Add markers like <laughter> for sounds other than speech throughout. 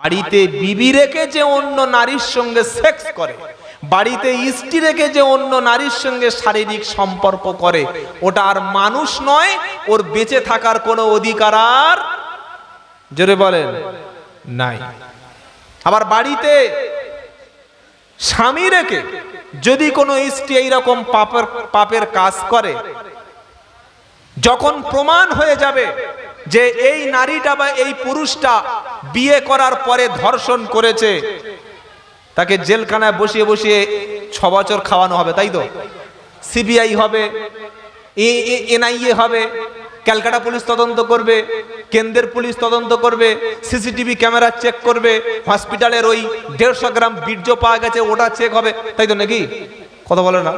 বাড়িতে বিবি রেখে যে অন্য নারীর সঙ্গে সেক্স করে, বাড়িতে স্ত্রী রেখে যে অন্য নারীর সঙ্গে শারীরিক সম্পর্ক করে, ওটা আর মানুষ নয়, ওর বেঁচে থাকার কোনো অধিকার আর জোরে বলেন নাই। আবার বাড়িতে স্বামী রেখে যদি কোনো স্ত্রী এইরকম পাপের পাপের কাজ করে, যখন প্রমাণ হয়ে যাবে যে এই নারীটা বা এই পুরুষটা বিয়ে করার পরে ধর্ষণ করেছে, তাকে জেলখানায় বসিয়ে বসিয়ে ছ বছর খাওয়ানো হবে, তাই তো? সিবিআই হবে এনআইএ হবে, ক্যালকাটা পুলিশ তদন্ত করবে, কেন্দ্রের পুলিশ তদন্ত করবে, সিসিটিভি ক্যামেরা চেক করবে, হসপিটালের ওই দেড়শো গ্রাম বীর্য পাওয়া গেছে, ওটা চেক হবে, তাই তো নাকি? কথা বলে না।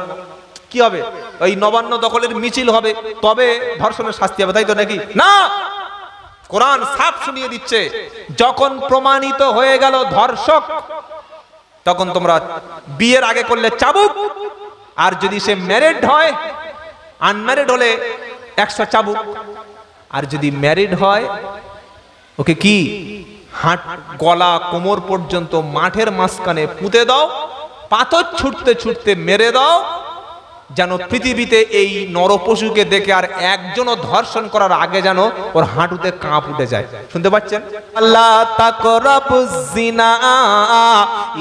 কি হবে? ওই নবান্ন দখলের মিছিল হবে, তবে ধর্ষণের শাস্তি হবে, তাই তো নাকি? না! কোরআন সাফ শুনিয়ে দিচ্ছে। যখন প্রমাণিত হয়ে গেল ধর্ষক, তখন তোমরা বিয়ের আগে করলে চাবুক, আর যদি সে ম্যারিড হয় আনম্যারিড হলে একশো চাবুক। আর যদি ম্যারিড হয়, ওকে কি? হাট, গলা, কোমর পর্যন্ত মাঠের মাঝখানে পুঁতে দাও, পাথর ছুটতে ছুটতে মেরে দাও যেন পৃথিবীতে এই নরপশুকে দেখে আর একজনও ধর্ষণ করার আগে যেন ওর হাঁটুতে কাঁপ উঠে যায়। শুনতে পাচ্ছেন? আল্লাহ তাকরাবুজ জিনা,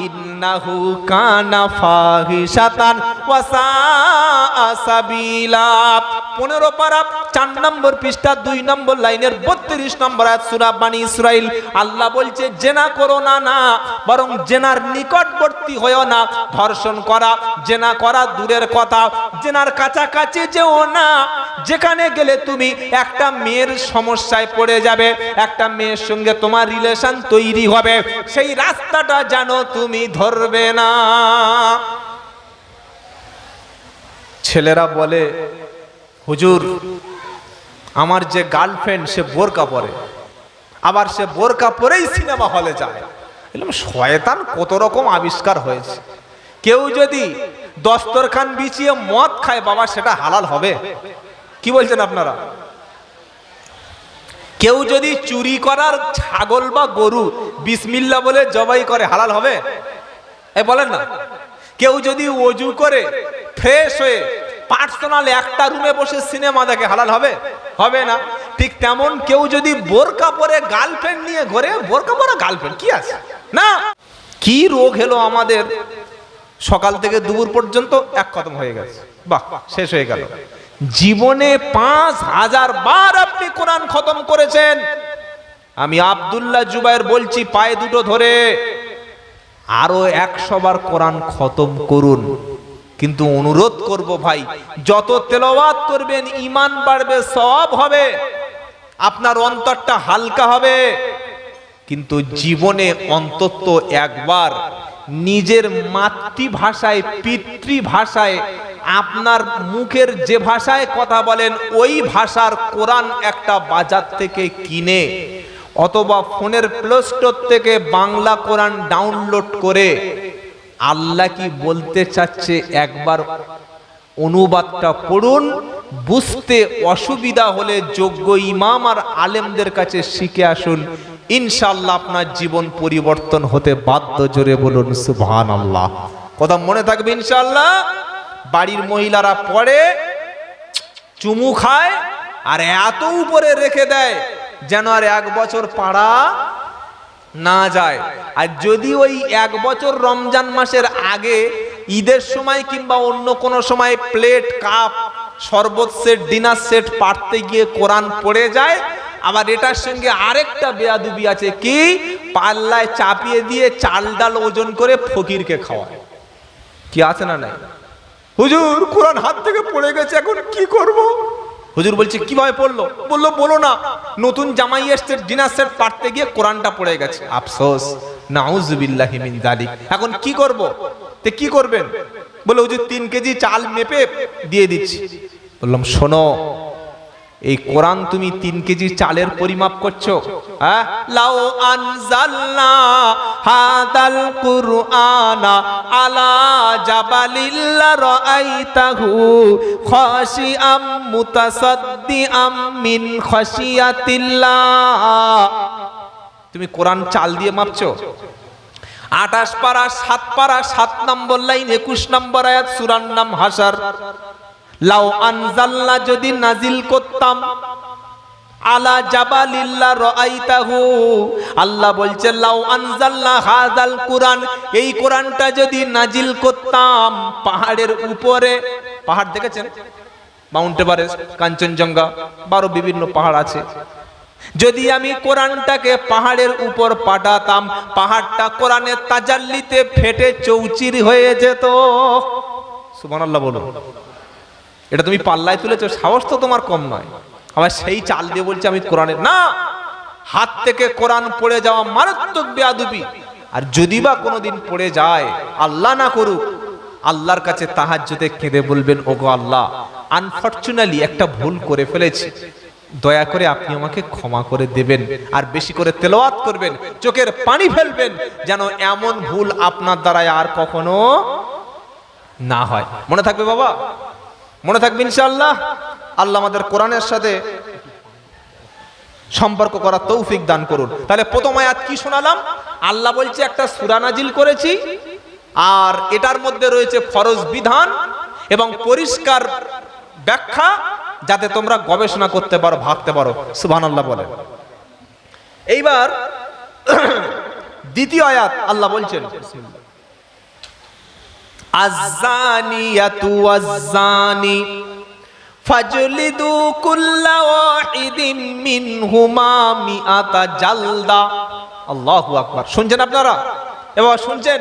ইন্নাহু কানা ফাহিশাতান 15 পারা 4 নম্বর পৃষ্ঠা 2 নম্বর লাইনের 32 নম্বর আয়াত সূরা বানি ইসরাইল আল্লাহ বলছে, জেনা করো না না, বরং জেনার নিকটবর্তী হয়েও না, ধর্ষণ করা, জেনা করা দূরের কথা, জেনার কাছাকাছি যেও না, যেখানে গেলে তুমি একটা মেয়ের সমস্যায় পড়ে যাবে, একটা মেয়ের সঙ্গে তোমার রিলেশন তৈরি হবে, সেই রাস্তাটা যেন তুমি ধরবে না। ছেলেরা বলে, হুজুর, আমার যে গার্লফ্রেন্ড, সে বোরকা পরে। আবার সে বোরকা পরেই সিনেমা হলে যায়। এরকম শয়তান কত রকম আবিষ্কার হয়েছে। কেউ যদি দস্তরখান বিছিয়ে মদ খায়, বাবা, সেটা হালাল হবে। কি বলছেন আপনারা? কেউ যদি চুরি করার ছাগল বা গরু বিসমিল্লা বলে জবাই করে, হালাল হবে? এ বলেন না। কেউ যদি অজু করে ফ্রেশ হয়ে পার্সোনাল একটা রুমে বসে সিনেমা দেখে হালাল হবে? হবে না। ঠিক তেমন কেউ যদি বোরকা পরে গার্লফ্রেন্ড নিয়ে ঘরে, বোরকা পরে গার্লফ্রেন্ড কি আছে? না। কি রোগ হলো আমাদের? সকাল থেকে দুপুর পর্যন্ত এক খতম হয়ে গেছে। বাহ, শেষ হয়ে গেল। জীবনে পাঁচ হাজার বার আপনি কোরআন খতম করেছেন। আমি আবদুল্লাহ জুবাইর বলছি, পায়ে দুটো ধরে। আরও একশো বার কোরআন খতম করুন। কিন্তু অনুরোধ করব ভাই, যত তেলাওয়াত করবেন ইমান বাড়বে সব হবে। আপনার অন্তরটা হালকা হবে। কিন্তু জীবনে অন্তত একবার নিজের মাতৃভাষায়, পিতৃভাষায়, আপনার মুখের যে ভাষায় কথা বলেন, ওই ভাষার কোরআন একটা বাজার থেকে কিনে অথবা ফোনের প্লে স্টোর থেকে বাংলা কোরআন ডাউনলোড করে আল্লাহ কি বলতে চাচ্ছে? একবার অনুবাদটা পড়ুন। বুঝতে অসুবিধা হলে যোগ্য ইমাম আর আলেমদের কাছে শিখে আসুন। ইনশাল্লাহ আপনার জীবন পরিবর্তন হতে বাধ্য। জোরে বলুন সুবহান আল্লাহ কথা মনে থাকবে ইনশাল্লাহ বাড়ির মহিলারা পড়ে, চুমু খায় আর এত উপরে রেখে দেয় যেন আর এক বছর পাড়া না যায়। আর যদি ওই এক বছর রমজান মাসের আগে, ঈদের সময় কিংবা অন্য কোনো সময় প্লেট, কাপ, শরবত সেট, ডিনার সেট পারতে গিয়ে কোরআন পড়ে যায়, আবার এটার সঙ্গে আরেকটা বেয়াদুবি আছে কি? পাল্লায় চাপিয়ে দিয়ে চাল ডাল ওজন করে ফকিরকে খাওয়ায়। কি আছে না নাই? হুজুর, কোরআন হাত থেকে পড়ে গেছে, এখন কি করব? হুজুর বলছে কীভাবে পড়ল? বলল, বলো না, নতুন জামাই এসছে, ডিনার পারতে গিয়ে কোরআনটা পড়ে গেছে। আফসোস এখন কি করব? তে কি করবেন? বলে হুজুর, তিন কেজি চাল মেপে দিয়ে দিচ্ছি। বললাম, শোনো এই কোরআন তুমি তিন কেজি চালের পরিমাপ করছ হ্যাঁ? আনজালনা হাদাল আলা মিন তুমি কোরআন চাল দিয়ে মাপছো? আঠাশ পারা, সাত পারা, সাত নম্বর লাইন, একুশ নম্বর আয়াত, সুরার নাম হাসার লাউ আনজাল্লা যদি নাজিল করতাম, আলা জাবালিল্লা রাআইতাহু। আল্লাহ বলছে, লাউ আনজাল্লা হাযাল কুরআন, এই কোরআনটা যদি নাজিল করতাম, পাহাড়ের উপরে, পাহাড় দেখেছেন? মাউন্ট এভারেস্ট, কাঞ্চনজঙ্ঘা, বারো বিভিন্ন পাহাড় আছে। যদি আমি কোরআনটাকে পাহাড়ের উপর পাঠাতাম, পাহাড়টা কোরআনের তাজাল্লিতে ফেটে চৌচির হয়ে যেত। সুবহানাল্লাহ বলো এটা তুমি পাল্লায় তুলেছো, সাহস তো তোমার কম নয়। আবার সেই চাল দিয়ে বলছে আমি কোরআনের না! হাত থেকে কোরআন পড়ে যাওয়া মারাত্মক বেয়াদুবি। আর যদি বা কোনোদিন পড়ে যায়, আল্লাহ না করুক, আল্লাহর কাছে তাহাজ্জুদে কেঁদে বলবেন, ওগো আল্লাহ আনফরচুনালি একটা ভুল করে ফেলেছি। দয়া করে আপনি আমাকে ক্ষমা করে দেবেন আর বেশি করে তেলাওয়াত করবেন, চোখের পানি ফেলবেন, যেন এমন ভুল আপনার দ্বারায় আর কখনো না হয়। মনে থাকবে বাবা? মনে থাকবে ইনশাআল্লাহ? আল্লাহ আমাদের কোরআনের সাথে সম্পর্ক করার তৌফিক দান করুন। তাহলে প্রথম আয়াত কি শোনালাম? আল্লাহ বলছে, একটা সূরা নাজিল করেছি, আর এটার মধ্যে রয়েছে ফরজ বিধান এবং পরিষ্কার ব্যাখ্যা, যাতে তোমরা গবেষণা করতে পারো, ভাবতে পারো। সুবহানাল্লাহ বলে এইবার <clears throat> দ্বিতীয় আয়াত আল্লাহ বলছেন আজানিয়াতু ওয়াজ্জানি ফাজলিদু কুল্লা ওয়াহিদিম মিনহুমা মিআতা জালদা। আল্লাহু আকবার। শুনছেন আপনারা? এবার শুনছেন?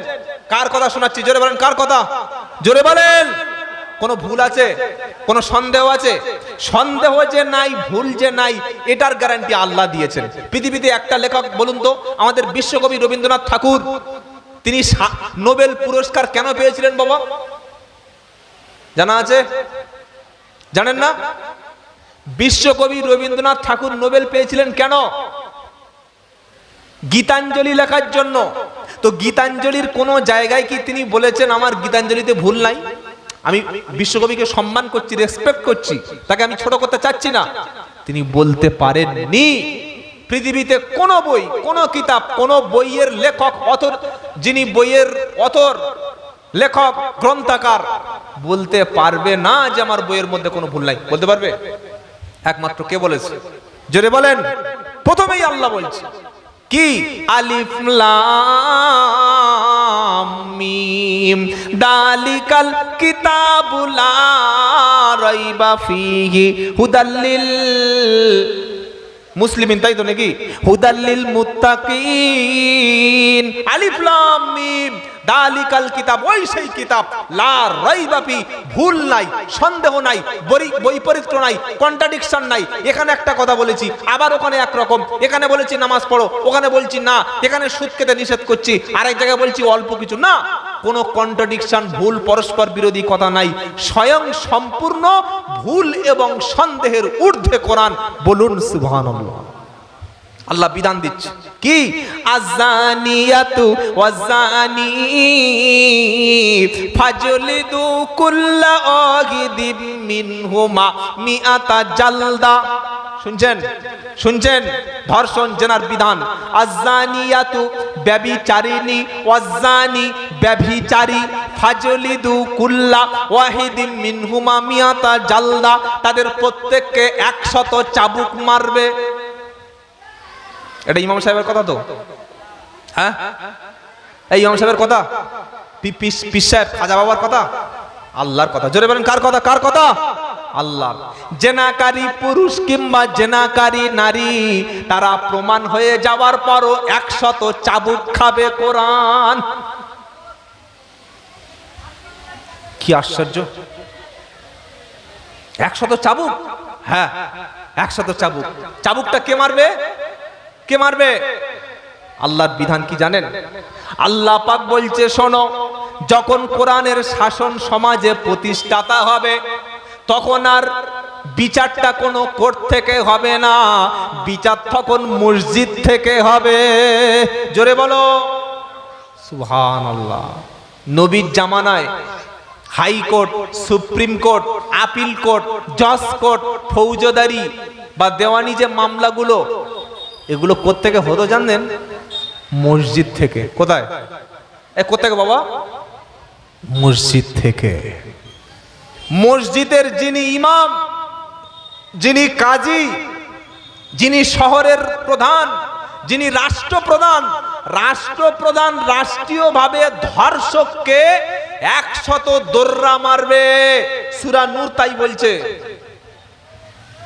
কার কথা শোনাচ্ছি? জোরে বলেন, কার কথা? জোরে বলেন। কোনো ভুল আছে? কোনো সন্দেহ আছে? সন্দেহ যে নাই, ভুল যে নাই, এটার গ্যারান্টি আল্লাহ দিয়েছেন। পৃথিবীতে একটা লেখক, বলুন তো, আমাদের বিশ্বকবি রবীন্দ্রনাথ ঠাকুর তিনি নোবেল পুরস্কার কেন পেয়েছিলেন বাবা? জানা আছে? জানেন না? বিশ্বকবি রবীন্দ্রনাথ ঠাকুর নোবেল পেয়েছিলেন কেন? গীতাঞ্জলি লেখার জন্য। তো গীতাঞ্জলির কোনো জায়গায় কি তিনি বলেছেন, আমার গীতাঞ্জলিতে ভুল নাই আমি বিশ্বকবিকে সম্মান করছি রেসপেক্ট করছি, তাকে আমি ছোট করতে চাচ্ছি না। তিনি বলতে পারেননি। পৃথিবীতে কোনো বই, কোনো কিতাব, কোনো বইয়ের লেখক, অথর, যিনি বইয়ের অথর, লেখক, গ্রন্থাকার, বলতে পারবে না যে আমার বইয়ের মধ্যে কোনো ভুল নাই। বলতে পারবে? একমাত্র কে বলেছে? জোরে বলেন। প্রথমেই আল্লাহ বলছে, কি? আলিফ, লাম, মিম। দালিকাল কিতাবুলা রাইবা ফিহি হুদাল্লিল মুসলিমিন, তাই তো নাকি? হুদাল্লিল মুত্তাকিন। আলিফ মিম। দালিকাল কিতাব, ওই সেই কিতাব। লা রাইবা ফি, ভুল নাই, সন্দেহ নাই, বরি- বৈপরীত্য নাই, কন্ট্রাডিকশন নাই। এখানে একটা কথা বলেছি, আবার ওখানে একরকম। এখানে বলেছি নামাজ পড়ো, ওখানে বলছি না। এখানে সুদ খেতে নিষেধ করছি। আরেক জায়গায় বলছি অল্প কিছু। না কোনো কন্ট্রাডিকশন, ভুল পরস্পর বিরোধী কথা নাই। স্বয়ং সম্পূর্ণ ভুল এবং সন্দেহের ঊর্ধ্বে কোরআন। বলুন, সুবহানাল্লাহ। আল্লাহ বিধান দিচ্ছে। কি? আজানিয়াতু ওয়াজানি ফাজলিদু কুল্লা আগিদিম মিনহুমা মিআতা জালদা। শুনছেন? শুনছেন? ধর্ষণ জেনার বিধান। আজানিয়াতু ব্যভিচারিণী, ওয়াজানি ব্যভিচারী, ফাজলিদু কুল্লা ওয়াহিদিম মিনহুমা মিয়াতা জালদা, তাদের প্রত্যেককে একশত চাবুক মারবে। এটা ইমাম সাহেবের কথা তো? হ্যাঁ? এই ইমাম সাহেবের কথা? পিস- পিস সাহেব, খাজা বাবার কথা? আল্লাহর কথা। জোরে বলেন, কার কথা? কার কথা? আল্লাহ। জেনাকারী পুরুষ কিংবা জেনাকারী নারী, তারা প্রমাণ হয়ে যাওয়ার পরও একশত চাবুক খাবে কোরআন। কি আশ্চর্য? একশত চাবুক? হ্যাঁ একশত চাবুক। চাবুকটা কে মারবে? কে মারবে? আল্লাহর বিধান কি জানেন? আল্লাহ পাক বলছে, শোনো, যখন কোরআনের শাসন সমাজে প্রতিষ্ঠাতা হবে তখন আর বিচারটা কোনো কোর্ট থেকে হবে না। বিচার তখন মসজিদ থেকে হবে। জোরে বলো। সুহান আল্লাহ নবীর জামানায় high court supreme court, appeal court, জজ কোর্ট, ফৌজদারি বা দেওয়ানি যে মামলাগুলো, এগুলো কোত্থেকে হতো জানেন মসজিদ থেকে। কোথায়? এ কোথেকে বাবা? মসজিদ থেকে। মসজিদের যিনি ইমাম, যিনি কাজী, যিনি শহরের প্রধান, যিনি রাষ্ট্রপ্রধান রাষ্ট্রপ্রধান রাষ্ট্রীয়ভাবে ধর্ষককে একশত দোররা মারবে, সুরা নূর তাই বলছে।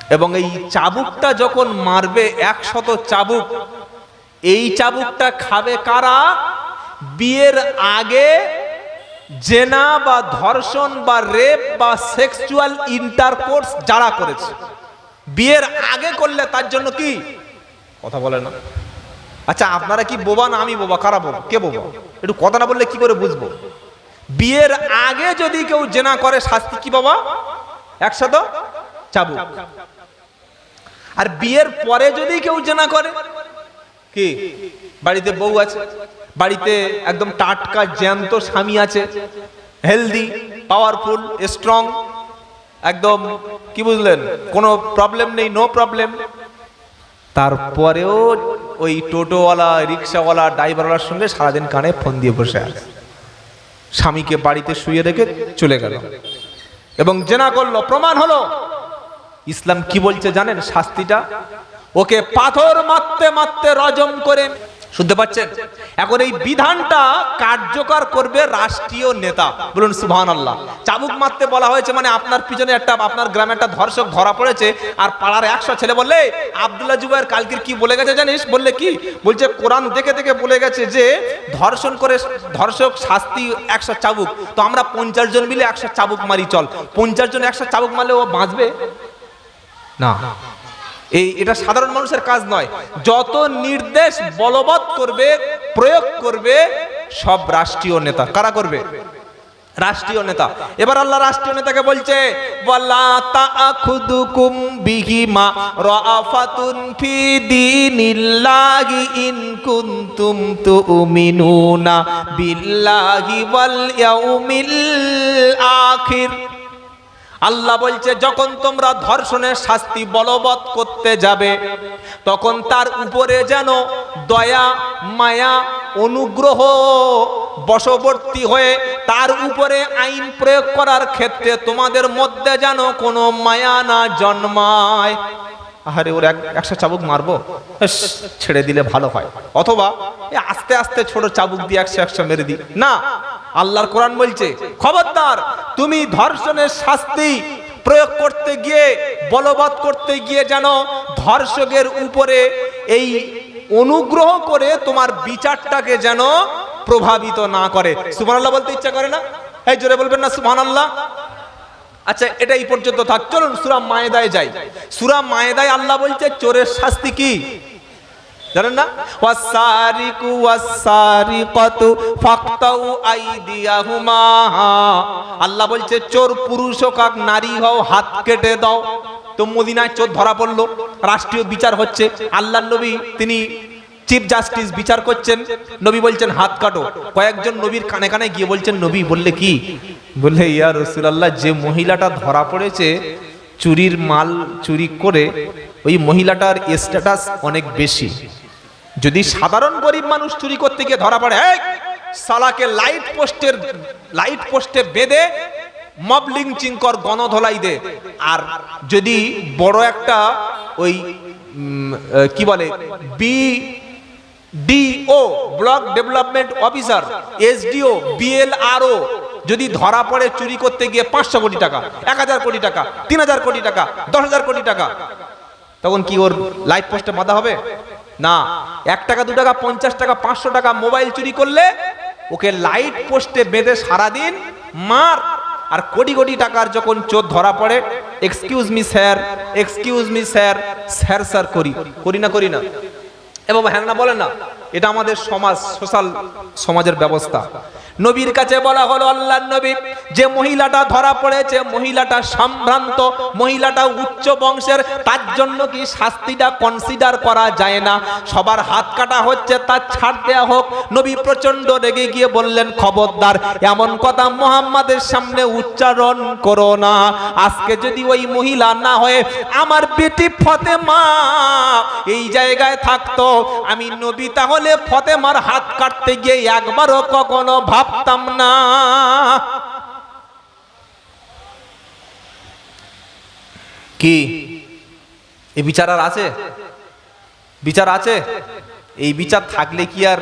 এবং এই চাবুকটা যখন মারবে, একশত চাবুক, এই চাবুকটা খাবে কারা? বিয়ের আগে জেনা বা ধর্ষণ বা রেপ বা সেক্সুয়াল ইন্টারকোর্স যারা করেছে, বিয়ের আগে করলে তার জন্য কি? কথা বলে না। আচ্ছা আপনারা কি বোবা না আমি বোবা? কারা বোবা? কে বোবা? একটু কথা না বললে কি করে বুঝব? বিয়ের আগে যদি কেউ জেনা করে, শাস্তি কি বাবা? একশত চাবুক। আর বিয়ের পরে যদি কেউ জেনা করে, কি? বাড়িতে বউ আছে? বাড়িতে একদম টাটকা, জ্যান্ত স্বামী আছে। হেলদি পাওয়ারফুল স্ট্রং একদম, কি বুঝলেন? কোনো প্রবলেম নেই নো প্রবলেম তারপরেও ওই টোটোওয়ালা, রিক্সাওয়ালা, ড্রাইভারওয়ালার সঙ্গে সারাদিন কানে ফোন দিয়ে বসে আছে। স্বামীকে বাড়িতে শুয়ে রেখে চলে গেল। এবং জেনা করল, প্রমাণ হলো। ইসলাম কি বলছে জানেন শাস্তিটা? ওকে পাথর মারতে মারতে রজম করে শুনতে পাচ্ছেন? এখন এই বিধানটা কার্যকর করবে রাষ্ট্রীয় নেতা। বলুন সুবহান আল্লাহ চাবুক মারতে বলা হয়েছে মানে আপনার পিছনে একটা, আপনার গ্রামে একটা ধর্ষক ধরা পড়েছে আর পাড়ার একশো ছেলে বললে, আবদুল্লাহ জুবাইর কালকের কি বলে গেছে জানিস? বললে কি? বলছে, কোরআন দেখে দেখে বলে গেছে যে, ধর্ষণ করে ধর্ষক শাস্তি একশো চাবুক। তো আমরা পঞ্চাশ জন মিলে একশো চাবুক মারি, চল। পঞ্চাশ জন একশো চাবুক মারলে ও বাঁচবে? না। এই, এটা সাধারণ মানুষের কাজ নয়। যত নির্দেশ বলবৎ করবে, প্রয়োগ করবে, সব রাষ্ট্রীয় নেতা। কারা করবে? রাষ্ট্রীয় নেতা। এবার আল্লাহ রাষ্ট্রীয় নেতাকে বলছে বিল্লাহি আখির। আল্লাহ বলছে, যখন তোমরা ধর্ষণের শাস্তি বলবৎ করতে যাবে, তখন তার উপরে যেন দয়া, মায়া, অনুগ্রহ বশবর্তী হয়ে তার উপরে আইন প্রয়োগ করার ক্ষেত্রে তোমাদের মধ্যে যেন কোনো মায়া না জন্মায়। আরে ওর এক একশো চাবুক মারবো? ছেড়ে দিলে ভালো হয়। অথবা আস্তে আস্তে ছোট চাবুক দিয়ে একশো একশো মেরে দিই। না, আল্লাহর কোরআন বলছে, খবরদার, তুমি ধর্ষণের শাস্তি প্রয়োগ করতে গিয়ে, বলবৎ করতে গিয়ে যেন ধর্ষকের উপরে এই অনুগ্রহ করে তোমার বিচারটাকে যেন প্রভাবিত না করে। সুবহানাল্লাহ বলতে ইচ্ছা করে না? এই জোরে বলবেন না সুবহানাল্লাহ? আচ্ছা এটা এই পর্যন্ত থাক। চলুন, সুরা মায়েদায় যাই। সুরা মায়েদায় আল্লাহ বলছে, চোরের শাস্তি কি? জানেন না? ওয়াসারিকু ওয়াসারিকাতু ফাকতাউ আইদিয়াহুমা। আল্লাহ বলছে, চোর, পুরুষ হোক নারী হও, হাত কেটে দাও। তো মদিনায় চোর ধরা পড়ল। রাষ্ট্রীয় বিচার হচ্ছে। আল্লাহ নবী, তিনি চিফ জাস্টিস বিচার করছেন, নবী বলছেন, হাত কাটো। কয়েকজন নবীর কানে কানে গিয়ে বলছেন, নবী, বললে কি? বললে, ইয়া রসুলাল্লাহ, যে মহিলাটা ধরা পড়েছে, চুরির মাল চুরি করে, ওই মহিলাটার স্ট্যাটাস অনেক বেশি। যদি সাধারণ গরিব মানুষ চুরি করতে গিয়ে ধরা পড়ে সালাকে লাইট পোস্টের লাইট পোস্টে বেঁধে মব লিঞ্চিং কর, গণধলাই দে। আর যদি বড় একটা ওই কি বলে B DO block development officer SDO BLRO যদি ধরা পড়ে চুরি করতে গিয়ে পাঁচশো কোটি টাকা, এক হাজার কোটি টাকা, তিন হাজার কোটি টাকা, দশ হাজার কোটি টাকা, তখন কি ওর লাইট পোস্টে বাধা হবে? না, এক টাকা, দু টাকা, পঞ্চাশ টাকা, পাঁচশো টাকা মোবাইল চুরি করলে ওকে লাইট পোস্টে বেঁধে সারাদিন মার। আর কোটি কোটি টাকার যখন চোর ধরা পড়ে excuse me sir excuse me sir sir sir করি করি না করি না। এ বাবা হ্যাঁ না বলেন না এটা আমাদের সমাজ সোশ্যাল সমাজের ব্যবস্থা। নবীর কাছে বলা হলো আল্লাহ নবী। যে মহিলাটা ধরা পড়েছে, মহিলাটা সম্ভ্রান্ত, মহিলাটা উচ্চ বংশের, তার জন্য কি শাস্তিটা কনসিডার করা যায় না? সবার হাত কাটা হচ্ছে, তার ছাড় দেয়া হোক। নবী প্রচণ্ড রেগে গিয়ে বললেন, খবরদার, এমন কথা মোহাম্মদের সামনে উচ্চারণ করো না। আজকে যদি ওই মহিলা না হয়ে আমার বেটি ফতেমা এই জায়গায় থাকতো, আমি নবী তাহলে ফতেমার হাত কাটতে গিয়ে একবারও কখনো ভাবতাম না। কি? এই বিচার আর আছে? বিচার আছে? এই বিচার থাকলে কি আর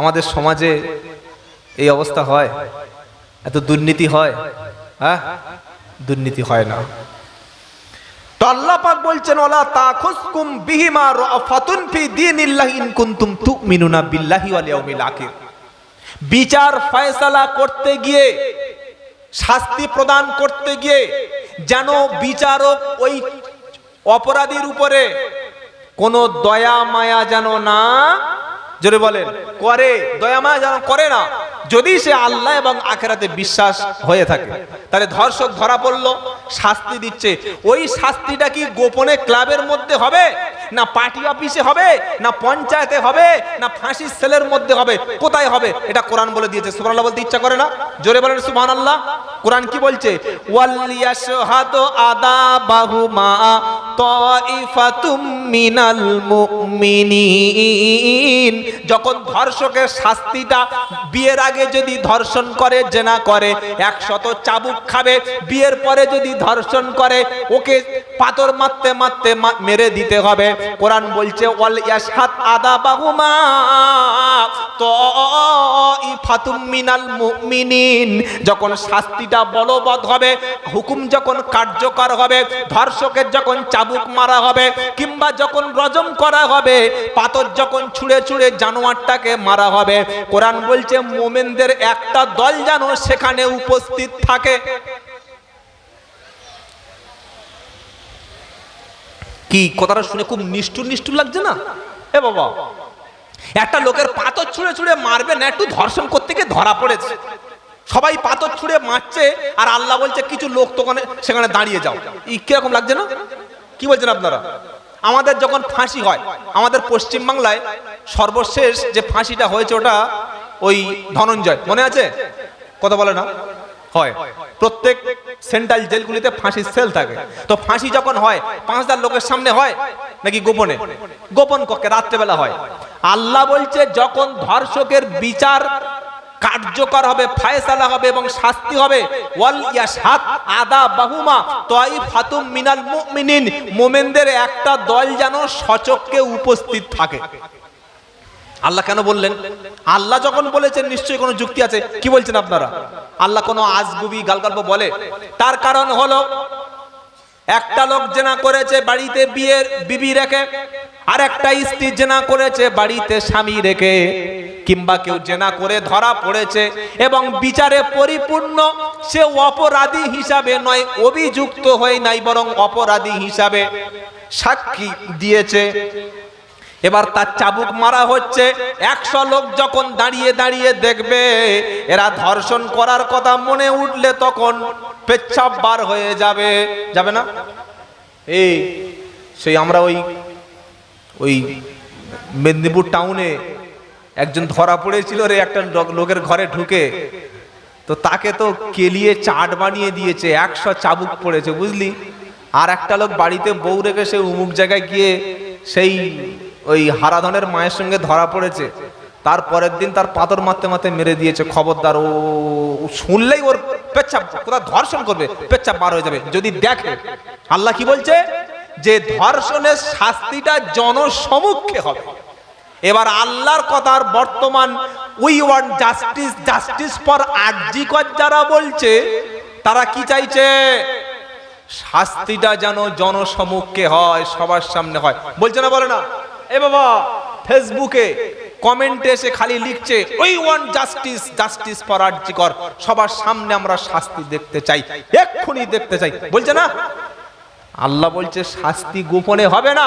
আমাদের সমাজে এই অবস্থা হয়? এত দুর্নীতি হয়? হ্যাঁ? দুর্নীতি হয় না। তো আল্লাহ পাক বলছেন, ওলা তাখুসকুম বিহিমা রাফাতুন ফি দীনিল্লাহি ইন কুনতুম তুমিনুনা বিল্লাহি ওয়াল ইয়াউমিল আখির। বিচার ফয়সালা করতে গিয়ে, শাস্তি প্রদান করতে গিয়ে, যেন বিচারক ওই অপরাধীর উপরে কোনো দয়া মায়া যেন না, জোরে বলেন, করে। দয়া মায়া যেন করে না, যদি সে আল্লাহ এবং আখেরাতে বিশ্বাস হয়ে থাকে। তাহলে ধর্ষক ধরা পড়ল, শাস্তি দিচ্ছে। ওই শাস্তিটা কি গোপনে ক্লাবের মধ্যে হবে? না পার্টি অফিসে হবে, না পঞ্চায়েতে হবে, না ফাঁসির সেলের মধ্যে হবে, কোথায় হবে? এটা কোরআন বলে দিয়েছে। সুবহানাল্লাহ বলতে ইচ্ছা করে না? জোরে বলেন সুবহানাল্লাহ। কোরআন কি বলছে? যখন ধর্ষকের শাস্তিটা বিয়ের আগে যদি ধর্ষণ করে, জেনা করে, একশত চাবুক খাবে, বিয়ের পরে যদি ধর্ষণ করে, ওকে পাথর মারতে মারতে মেরে দিতে হবে। কোরআন বলছে, ওয়াল ইয়াশহাদ আদাবাহুমা তাইফাতুম মিনাল মুমিনিন। যখন শাস্তিটা বলবৎ হবে, হুকুম যখন কার্যকর হবে, ধর্ষকের যখন চাবুক মারা হবে, কিংবা যখন রজম করা হবে, পাথর যখন ছুঁড়ে ছুঁড়ে জানোয়ারটাকে মারা হবে, কোরআন বলছে, মোমেনদের একটা দল যেন সেখানে উপস্থিত থাকে। কি? কথাটা শুনে খুব নিষ্ঠুর নিষ্ঠুর লাগছে না? এ বাবা, একটা লোকের পাথর ছুঁড়ে ছুঁড়ে মারবে না, একটু ধর্ষণ করতে গিয়ে ধরা পড়েছে। সবাই পাথর ছুঁড়ে মারছে আর আল্লাহ বলছে, কিছু লোক তোখানে সেখানে দাঁড়িয়ে যাও। ই কীরকম লাগছে না? কি বলছেন আপনারা? আমাদের যখন ফাঁসি হয়, আমাদের পশ্চিম বাংলায় সর্বশেষ যে ফাঁসিটা হয়েছে ওটা ওই ধনঞ্জয়, মনে আছে? কথা বলে না? হয়। প্রত্যেক সেন্ট্রাল জেলগুলিতে ফাঁসির সেল থাকে। তো ফাঁসি যখন হয় পাঁচ হাজার লোকের সামনে হয় নাকি গোপনে? গোপন কক্ষে রাত্রেবেলা হয়। আল্লাহ বলছে, যখন ধর্ষকের বিচার কার্যকর হবে, ফায়সালা হবে এবং শাস্তি হবে, ওয়াল ইয়াশহাদ আদা বাহুমা তাইফাতুম মিনাল মুমিনিন, মুমিনদের একটা দল যেন সচককে উপস্থিত থাকে। আল্লাহ কেন বললেন? আল্লাহ যখন বলেছেন, নিশ্চয়ই কোনো যুক্তি আছে। কি বলছেন আপনারা? আল্লাহ কোনো আজগুবি গালগল্প বলে? তার কারণ হলো, একটা লোক জেনা করেছে বাড়িতে বিয়ের বিবি রেখে, আর একটা স্ত্রী জেনা করেছে বাড়িতে স্বামী রেখে, কিংবা কেউ জেনা করে ধরা পড়েছে এবং বিচারে পরিপূর্ণ, সে অপরাধী হিসাবে নয়, অভিযুক্ত হয়ে নাই, বরং অপরাধী হিসাবে সাক্ষী দিয়েছে। এবার তার চাবুক মারা হচ্ছে। একশো লোক যখন দাঁড়িয়ে দাঁড়িয়ে দেখবে, এরা ধর্ষণ করার কথা মনে উঠলে তখন পেচ্ছাপ বার হয়ে যাবে। যাবে না? এই, সেই আমরা ওই ওই মেদিনীপুর টাউনে একজন ধরা পড়েছিল রে, একটা লোক- লোকের ঘরে ঢুকে। তো তাকে তো কেলিয়ে চাট বানিয়ে দিয়েছে, একশো চাবুক পড়েছে, বুঝলি? আর একটা লোক বাড়িতে বউ রেখে সে উমুক জায়গায় গিয়ে সেই ওই হারাধনের মায়ের সঙ্গে ধরা পড়েছে। তার পরের দিন তার পাথর মারতে মারতে মেরে দিয়েছে। খবরদার, ও শুনলেই ওর পেচ্ছাপ কোথাও ধর্ষণ করবে পেচ্ছাপ বার হয়ে যাবে। যদি দেখে, আল্লাহ কি বলছে? যে ধর্ষণের শাস্তিটা জনসমুখে হবে। এবার আল্লাহর কথার বর্তমান we want justice justice for RG Kar যারা বলছে, তারা কি চাইছে? শাস্তিটা যেন জনসমুখে হয়, সবার সামনে হয়। বলছে না, বলে না? এ বাবা ফেসবুকে কমেন্টে এসে খালি লিখছে ওই want justice justice for RG Kar সবার সামনে আমরা শাস্তি দেখতে চাই এক্ষুনি দেখতে চাই। বলছে না? আল্লাহ বলছে শাস্তি গোপনে হবে না।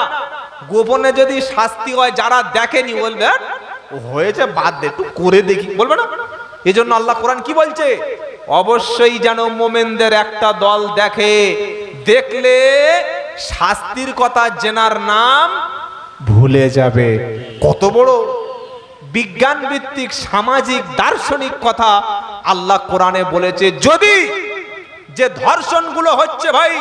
গোপনে যদি শাস্তি হয় যারা দেখেনি বলবে "হ্যাঁ, হয়েছে বাদ দে একটু করে দেখি। বলবে না? এই জন্য আল্লাহ কোরআন কি বলছে? অবশ্যই যেন মোমেনদের একটা দল দেখে দেখলে শাস্তির কথা জেনার নাম ভুলে যাবে। কত বড় বিজ্ঞান ভিত্তিক সামাজিক, দার্শনিক কথা আল্লাহ কোরআনে বলেছে, যদি যে ধর্ষণগুলো হচ্ছে ভাই,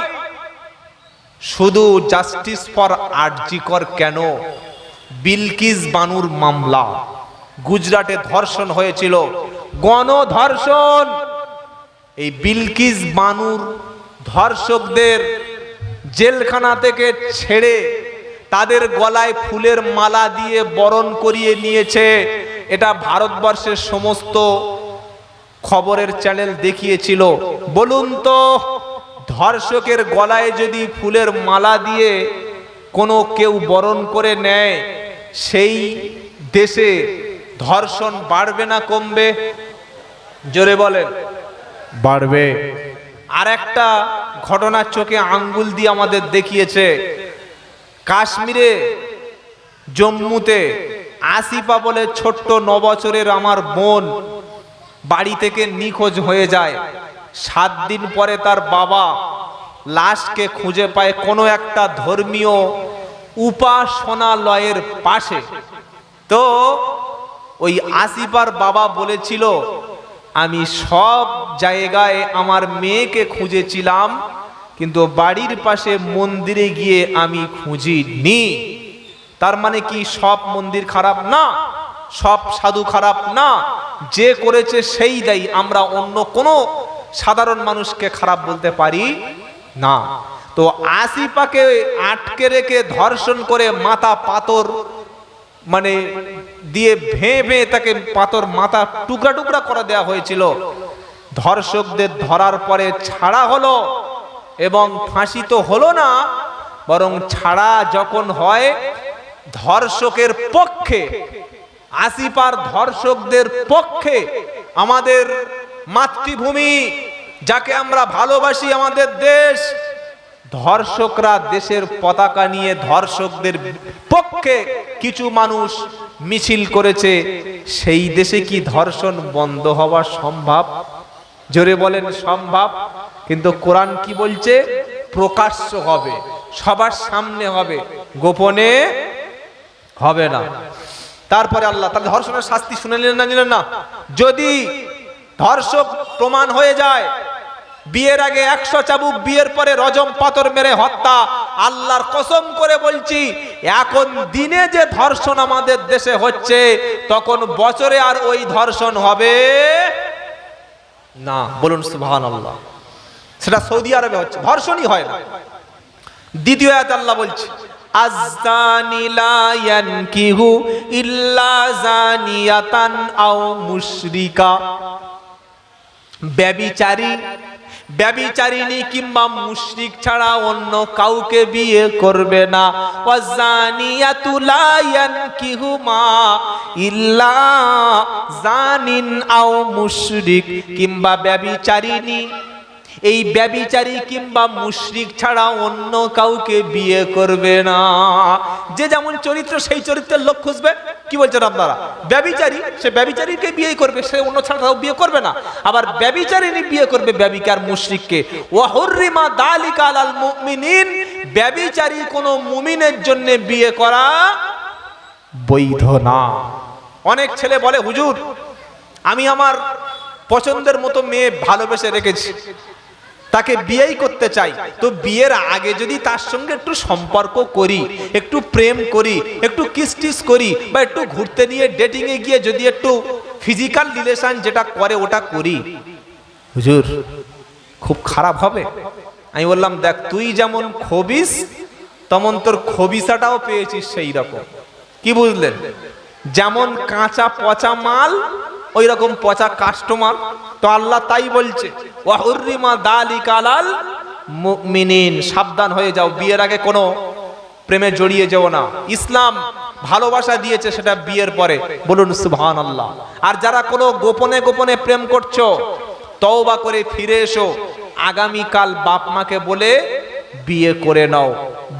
শুধু জাস্টিস ফর আরজিকর কেন? বিলকিস বানুর মামলা। গুজরাটে ধর্ষণ হয়েছিল। গণধর্ষণ। এই বিলকিস বানুর ধর্ষকদের জেলখানা থেকে ছেড়ে তাদের গলায় ফুলের মালা দিয়ে বরণ করিয়ে নিয়েছে। এটা ভারতবর্ষের সমস্ত খবরের চ্যানেল দেখিয়েছিল। বলুন তো ধর্ষকের গলায় যদি ফুলের মালা দিয়ে কোনো কেউ বরণ করে নেয় সেই দেশে ধর্ষণ বাড়বে না কমবে? জোরে বলেন। বাড়বে। আর একটা ঘটনার চোখে আঙ্গুল দিয়ে আমাদের দেখিয়েছে। কাশ্মীরে, জম্মুতে, আসিফা বলে ছোট্ট নবছরের আমার বোন বাড়ি থেকে নিখোঁজ হয়ে যায়। সাত দিন পরে তার বাবা লাশকে খুঁজে পায় কোনো একটা ধর্মীয় উপাসনালয়ের পাশে। তো ওই আসিফার বাবা বলেছিল, আমি সব জায়গায় আমার মেয়েকে খুঁজেছিলাম কিন্তু বাড়ির পাশে মন্দিরে গিয়ে আমি খুঁজিনি। তার মানে কি সব মন্দির খারাপ না? সব সাধু খারাপ না? যে করেছে সেই দায়ী, আমরা অন্য কোনো সাধারণ মানুষকে খারাপ বলতে পারি না। তো আসিপাকে আটকে রেখে ধর্ষণ করে মাথা পাথর মানে দিয়ে ভেঁ ভেঁ তাকে পাথর মাথা টুকরা টুকরা করে দেওয়া হয়েছিল। ধর্ষকদের ধরার পরে ছাড়া হলো। এবং ফাঁসি তো হলো না, বরং ছাড়া যখন হয়, ধর্ষকের পক্ষে, আসিপার ধর্ষকদের পক্ষে আমাদের মাতৃভূমি, যাকে আমরা ভালোবাসি আমাদের দেশ, ধর্ষকরা দেশের পতাকা নিয়ে ধর্ষকদের পক্ষে কিছু মানুষ মিছিল করেছে, সেই দেশে কি ধর্ষণ বন্ধ হওয়া সম্ভব? জোরে বলেন, সম্ভব? কিন্তু কোরআন কি বলছে? প্রকাশ্য হবে, সবার সামনে হবে, গোপনে হবে না। তারপরে আল্লাহ, তাহলে ধর্ষণের শাস্তি শুনে নিলেন না নিলেন না? যদি ধর্ষক প্রমাণ হয়ে যায়, বিয়ের আগে একশো চাবুক, বিয়ের পরে রজম, পাথর মেরে হত্যা, আল্লাহর কসম করে বলছি, এখন দিনে যে ধর্ষণ আমাদের দেশে হচ্ছে, তখন বছরে আর ওই ধর্ষণ হবে না, বলুন সুবহান আল্লাহ সেটা সৌদি আরবে হচ্ছে ধর্ষণই হয় না। দ্বিতীয় আয়াত আল্লাহ বলছে জানিয়াতান আও ব্যবিচারী ব্যবিচারিণী কিংবা মুশরিক ছাড়া অন্য কাউকে বিয়ে করবে না। জানিয়া তুলায়ান কিহুমা ইল্লা জানিন আও মুশরিক কিংবা ব্যবিচারিণী এই ব্যবিচারী কিংবা মুশরিক ছাড়া অন্য কাউকে বিয়ে করবে না। যে যেমন চরিত্র, সেই চরিত্রের লোক খুঁজবে। কি বলছেন আপনারা? ব্যবিচারী, সে ব্যবিচারীকে বিয়ে করবে, সে অন্য ছাড়া কাউ বিয়ে করবে না। আবার ব্যবিচারিনী বিয়ে করবে ব্যবিকার মুশরিককে। ওয়াহুরিমা দালিকা আলাল মুমিনিন, ব্যবিচারী কোনো মুমিনের জন্য বিয়ে করা বৈধ না। অনেক ছেলে বলে, হুজুর, আমি আমার পছন্দের মতো মেয়ে ভালোবেসে রেখেছি। তাকে বিয়েই করতে চাই। তো বিয়ের আগে যদি তার সঙ্গে একটু সম্পর্ক করি, একটু প্রেম করি, একটু কিসটিস করি, বা একটু ঘুরতে নিয়ে ডেটিং এ গিয়ে যদি একটু ফিজিক্যাল রিলেশন যেটা করে, ওটা করি। হুজুর, খুব খারাপ হবে। আমি বললাম, দেখ, তুই যেমন খবিস, তেমন তোর খবিসাটাও পেয়েছিস সেই রকম কি বুঝলেন? যেমন কাঁচা পচা মাল ওই রকম পচা কাস্টমার তো আল্লাহ তাই বলছে। সাবধান হয়ে যাও, বিয়ের আগে কোনো প্রেমে জড়িয়ে যেও না। ইসলাম ভালোবাসা দিয়েছে সেটা বিয়ের পরে। বলুন সুবহান আল্লাহ আর যারা কোনো গোপনে গোপনে প্রেম করছ, তওবা করে ফিরে এসো। আগামীকাল বাপ মাকে বলে বিয়ে করে নাও।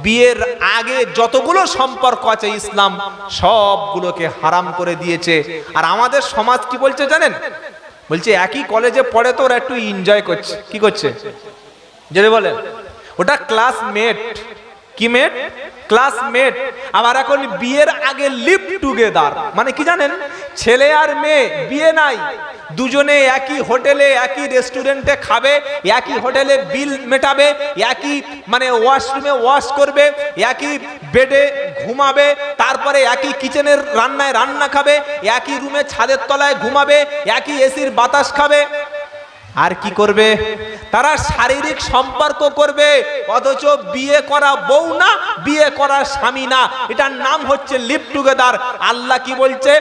বিয়ের আগে যতগুলো সম্পর্ক আছে, ইসলাম সবগুলোকে হারাম করে দিয়েছে। আর আমাদের সমাজ কি বলছে জানেন? বলছে, একই কলেজে পড়ে তো ওরা একটু এনজয় করছে। কি করছে? যদি বলে ওটা ক্লাসমেট কি মেট ক্লাসমেট আবার এখন বিয়ের আগে লিভ টুগেদার মানে কি জানেন? ছেলে আর মেয়ে, বিয়ে নাই। দুজনে একই হোটেলে, একই রেস্টুরেন্টে খাবে, একই হোটেলে বিল মেটাবে, একই মানে ওয়াশরুমে ওয়াশ করবে, একই বেডে ঘুমাবে, তারপরে একই কিচেনের রান্নায় রান্না খাবে, একই রুমে ছাদের তলায় ঘুমাবে, একই এসির বাতাস খাবে। আর কি করবে? তারা শারীরিক সম্পর্ক করবে। অথচ বিয়ে করা বউ না, বিয়ে করা স্বামী না। এটার নাম হচ্ছে লিভ টুগেদার আল্লাহ কি বলছে?